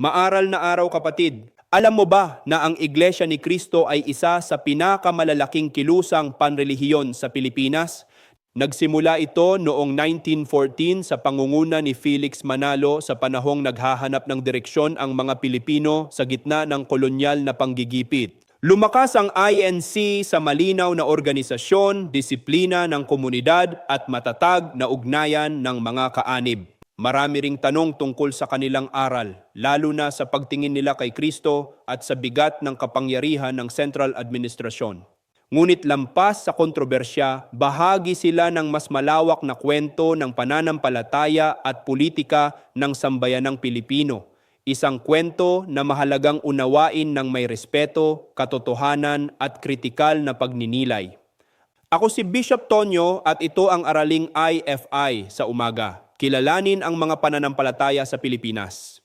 Maaral na araw kapatid, alam mo ba na ang Iglesia ni Cristo ay isa sa pinakamalalaking kilusang panrelihiyon sa Pilipinas? Nagsimula ito noong 1914 sa pangunguna ni Felix Manalo sa panahong naghahanap ng direksyon ang mga Pilipino sa gitna ng kolonyal na panggigipit. Lumakas ang INC sa malinaw na organisasyon, disiplina ng komunidad at matatag na ugnayan ng mga kaanib. Marami ring tanong tungkol sa kanilang aral, lalo na sa pagtingin nila kay Kristo at sa bigat ng kapangyarihan ng Central Administrasyon. Ngunit lampas sa kontrobersya, bahagi sila ng mas malawak na kwento ng pananampalataya at politika ng sambayanang Pilipino. Isang kwento na mahalagang unawain ng may respeto, katotohanan at kritikal na pagninilay. Ako si Bishop Tonyo at ito ang araling IFI sa umaga. Kilalanin ang mga pananampalataya sa Pilipinas.